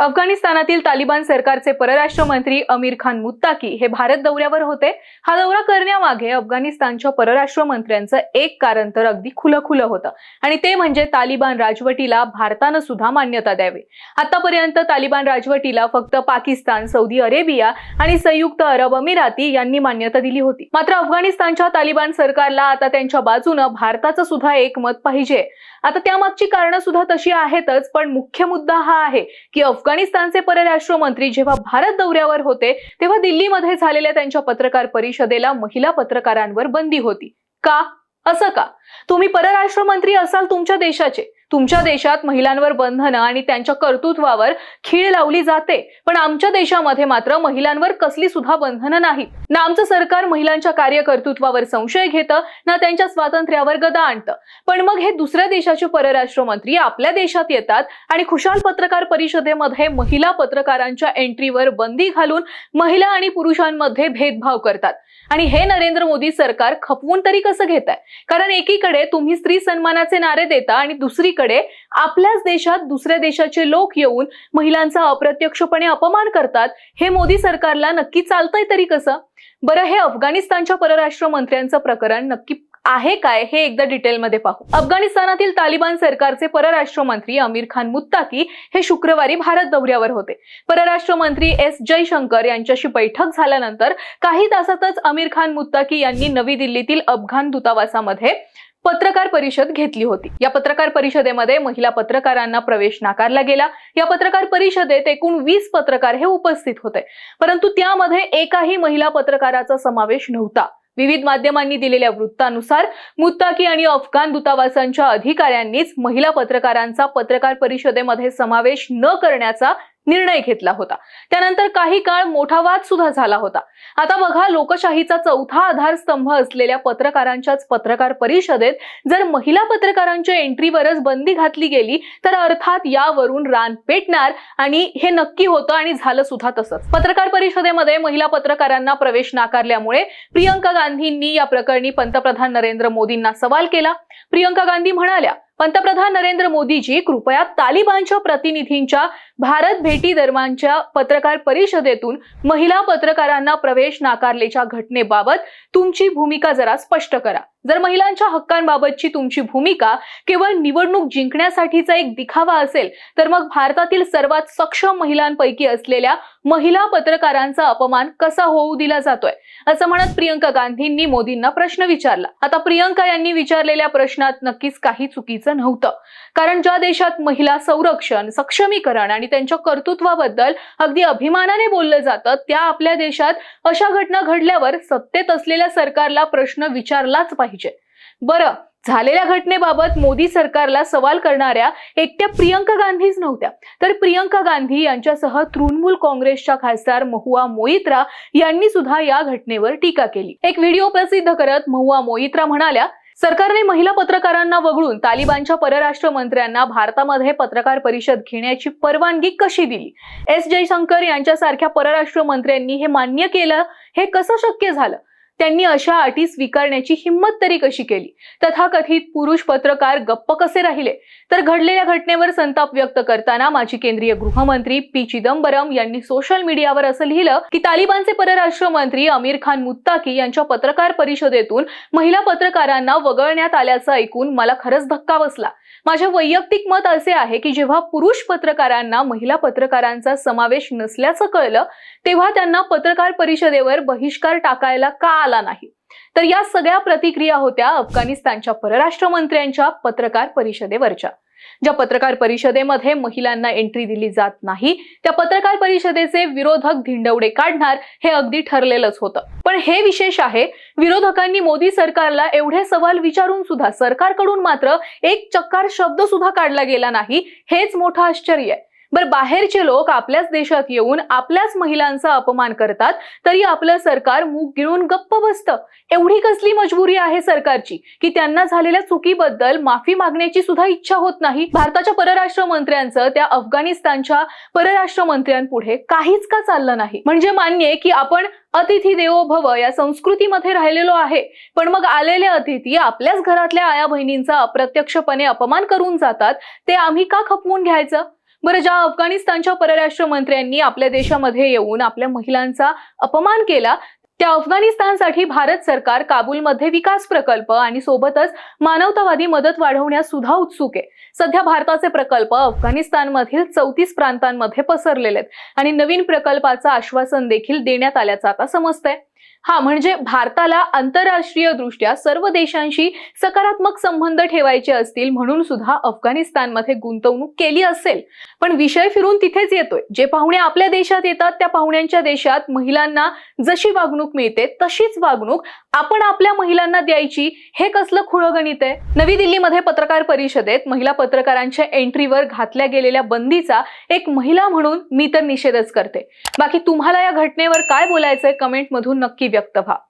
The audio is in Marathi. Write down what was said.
अफगाणिस्तानातील तालिबान सरकारचे परराष्ट्र मंत्री अमीर खान मुत्ताकी हे भारत दौऱ्यावर होते. हा दौरा करण्यामागे अफगाणिस्तानच्या परराष्ट्र मंत्र्यांचं एक कारण तर अगदी खुलं खुलं होतं. आणि ते म्हणजे तालिबान राजवटीला भारतानं सुद्धा मान्यता द्यावी. आतापर्यंत तालिबान राजवटीला फक्त पाकिस्तान सौदी अरेबिया आणि संयुक्त अरब अमिराती यांनी मान्यता दिली होती. मात्र अफगाणिस्तानच्या तालिबान सरकारला आता त्यांच्या बाजूनं भारताचं सुद्धा एक मत पाहिजे. आता त्यामागची कारणं सुद्धा तशी आहेतच पण मुख्य मुद्दा हा आहे की अफगाणिस्तानचे परराष्ट्र मंत्री जेव्हा भारत दौऱ्यावर होते तेव्हा दिल्लीमध्ये झालेल्या त्यांच्या पत्रकार परिषदेला महिला पत्रकारांवर बंदी होती. का? असं का? तुम्ही परराष्ट्र मंत्री असाल तुमच्या देशाचे. तुमच्या देशात महिलांवर बंधनं आणि त्यांच्या कर्तृत्वावर खीळ लावली जाते. पण आमच्या देशामध्ये मात्र महिलांवर कसली सुद्धा बंधनं नाहीत. ना आमचं सरकार महिलांच्या कार्यकर्तृत्वावर संशय घेतं ना त्यांच्या स्वातंत्र्यावर गदा आणतं. पण मग हे दुसऱ्या देशाचे परराष्ट्र मंत्री आपल्या देशात येतात आणि खुशाल पत्रकार परिषदेमध्ये महिला पत्रकारांच्या एंट्रीवर बंदी घालून महिला आणि पुरुषांमध्ये भेदभाव करतात. आणि हे नरेंद्र मोदी सरकार खपवून तरी कसं घेत आहे कारण एकीकडे तुम्ही स्त्री सन्मानाचे नारे देता आणि दुसरीकडे आपल्याच देशात दुसऱ्या देशाचे लोक येऊन महिलांचा अप्रत्यक्षपणे अपमान करतात हे मोदी सरकारला नक्की चालतंय तरी कसं? बरं हे अफगाणिस्तानच्या परराष्ट्र मंत्र्यांचं प्रकरण नक्की आहे काय हे एकदा डिटेलमध्ये पाहू. अफगाणिस्तानातील तालिबान सरकारचे परराष्ट्र मंत्री अमीर खान मुत्ताकी हे शुक्रवारी भारत दौऱ्यावर होते. परराष्ट्र मंत्री एस जयशंकर यांच्याशी बैठक झाल्यानंतर काही तासातच अमीर खान मुत्ताकी यांनी नवी दिल्लीतील अफगाण दूतावासामध्ये पत्रकार परिषद घेतली होती. या पत्रकार परिषदेमध्ये महिला पत्रकारांना प्रवेश नाकारला गेला. या पत्रकार परिषदेत एकूण वीस पत्रकार हे उपस्थित होते. परंतु त्यामध्ये एकाही महिला पत्रकाराचा समावेश नव्हता. विविध माध्यमांनी दिलेल्या वृत्तानुसार मुत्ताकी आणि अफगाण दूतावासांच्या अधिकाऱ्यांनीच महिला पत्रकारांचा पत्रकार परिषदेमध्ये समावेश न करण्याचा निर्णय घेतला होता. त्यानंतर काही काळ मोठा वाद सुद्धा झाला होता. आता बघा लोकशाहीचा चौथा आधारस्तंभ असलेल्या पत्रकारांच्याच पत्रकार परिषदेत जर महिला पत्रकारांच्या एंट्रीवरच बंदी घातली गेली तर अर्थात यावरून रान पेटणार आणि हे नक्की होतं आणि झालं सुद्धा तसंच. पत्रकार परिषदेमध्ये महिला पत्रकारांना प्रवेश नाकारल्यामुळे प्रियंका गांधींनी या प्रकरणी पंतप्रधान नरेंद्र मोदींना सवाल केला. प्रियंका गांधी म्हणाल्या पंतप्रधान नरेंद्र मोदीजी कृपया तालिबानच्या प्रतिनिधींच्या भारत भेटी दरम्यानच्या पत्रकार परिषदेतून महिला पत्रकारांना प्रवेश नाकारल्याच्या घटनेबाबत तुमची भूमिका जरा स्पष्ट करा. जर महिलांच्या हक्कांबाबतची तुमची भूमिका केवळ निवडणूक जिंकण्यासाठीचा एक दिखावा असेल तर मग भारतातील सर्वात सक्षम महिलांपैकी असलेल्या महिला पत्रकारांचा अपमान कसा होऊ दिला जातोय? असं म्हणत प्रियंका गांधींनी मोदींना प्रश्न विचारला. आता प्रियंका यांनी विचारलेल्या प्रश्नात नक्कीच काही चुकीचं नव्हतं. कारण ज्या देशात महिला संरक्षण सक्षमीकरण आणि त्यांच्या कर्तृत्वाबद्दल अगदी अभिमानाने बोललं जातं त्या आपल्या देशात अशा घटना घडल्यावर सत्तेत असलेल्या सरकारला प्रश्न विचारलाच पाहिजे. बरं झालेल्या घटनेबाबत मोदी सरकारला सवाल करणाऱ्या एकट्या प्रियंका गांधीच नव्हत्या. तर प्रियंका गांधी यांच्यासह तृणमूल काँग्रेसच्या खासदार महुआ मोईत्रा यांनी सुद्धा या घटनेवर टीका केली. एक व्हिडिओ प्रसिद्ध करत महुआ मोईत्रा म्हणाल्या सरकारने महिला पत्रकारांना वगळून तालिबानच्या परराष्ट्र मंत्र्यांना भारतामध्ये पत्रकार परिषद घेण्याची परवानगी कशी दिली? एस. जयशंकर यांच्यासारख्या परराष्ट्र मंत्र्यांनी हे मान्य केलं? हे कसं शक्य झालं? त्यांनी अशा अटी स्वीकारण्याची हिंमत तरी कशी केली? तथाकथित पुरुष पत्रकार गप्प कसे राहिले? तर घडलेल्या घटनेवर संताप व्यक्त करताना माजी केंद्रीय गृहमंत्री पी चिदंबरम यांनी सोशल मीडियावर असं लिहिलं की तालिबानचे परराष्ट्र मंत्री अमीर खान मुत्ताकी यांच्या पत्रकार परिषदेतून महिला पत्रकारांना वगळण्यात आल्याचं ऐकून मला खरंच धक्का बसला. माझे वैयक्तिक मत असे आहे की जेव्हा पुरुष पत्रकारांना महिला पत्रकारांचा समावेश नसल्याचं कळलं तेव्हा त्यांना पत्रकार परिषदेवर बहिष्कार टाकायला का आला नाही. तर या सगळ्या प्रतिक्रिया होत्या अफगाणिस्तानच्या परराष्ट्र मंत्र्यांच्या पत्रकार परिषदेवरच्या. ज्या पत्रकार परिषदेमध्ये महिलांना एंट्री दिली जात नाही त्या पत्रकार परिषदेचे विरोधक धिंडवडे काढणार हे अगदी ठरलेलंच होतं. पण हे विशेष आहे विरोधकांनी मोदी सरकारला एवढे सवाल विचारून सुद्धा सरकारकडून मात्र एक चक्कार शब्द सुद्धा काढला गेला नाही हेच मोठं आश्चर्य आहे. बरं बाहेरचे लोक आपल्याच देशात येऊन आपल्याच महिलांचा अपमान करतात तरी आपलं सरकार मूग गिळून गप्प बसतं. एवढी कसली मजबुरी आहे सरकारची? की त्यांना झालेल्या चुकीबद्दल माफी मागण्याची सुद्धा इच्छा होत नाही. भारताच्या परराष्ट्र मंत्र्यांचं त्या अफगाणिस्तानच्या परराष्ट्र मंत्र्यांपुढे काहीच का चाललं नाही? म्हणजे मान्य आहे की आपण अतिथी देवो भव या संस्कृतीमध्ये राहिलेलो आहे. पण मग आलेले अतिथी आपल्याच घरातल्या आया बहिणींचा अप्रत्यक्षपणे अपमान करून जातात ते आम्ही का खपवून घ्यायचं? बरं ज्या अफगाणिस्तानच्या परराष्ट्र मंत्र्यांनी आपल्या देशामध्ये येऊन आपल्या महिलांचा अपमान केला त्या अफगाणिस्तानसाठी भारत सरकार काबूलमध्ये विकास प्रकल्प आणि सोबतच मानवतावादी मदत वाढवण्यास सुद्धा उत्सुक आहे. सध्या भारताचे प्रकल्प अफगाणिस्तानमधील चौतीस प्रांतांमध्ये पसरलेले आहेत आणि नवीन प्रकल्पाचं आश्वासन देखील देण्यात आल्याचं आता समजतंय. हा म्हणजे भारताला आंतरराष्ट्रीय दृष्ट्या सर्व देशांशी सकारात्मक संबंध ठेवायचे असतील म्हणून सुद्धा अफगाणिस्तानमध्ये गुंतवणूक केली असेल. पण विषय फिरून तिथेच येतोय. जे पाहुणे आपल्या देशात येतात त्या पाहुण्यांच्या देशात महिलांना जशी वागणूक मिळते तशीच वागणूक आपण आपल्या महिलांना द्यायची. हे कसलं खुळं गणित आहे? नवी दिल्लीमध्ये पत्रकार परिषदेत महिला पत्रकारांच्या एंट्रीवर घातल्या गेलेल्या बंदीचा एक महिला म्हणून मी तर निषेधच करते. बाकी तुम्हाला या घटनेवर काय बोलायचंय कमेंटमधून नक्की व्यक्त व्हा.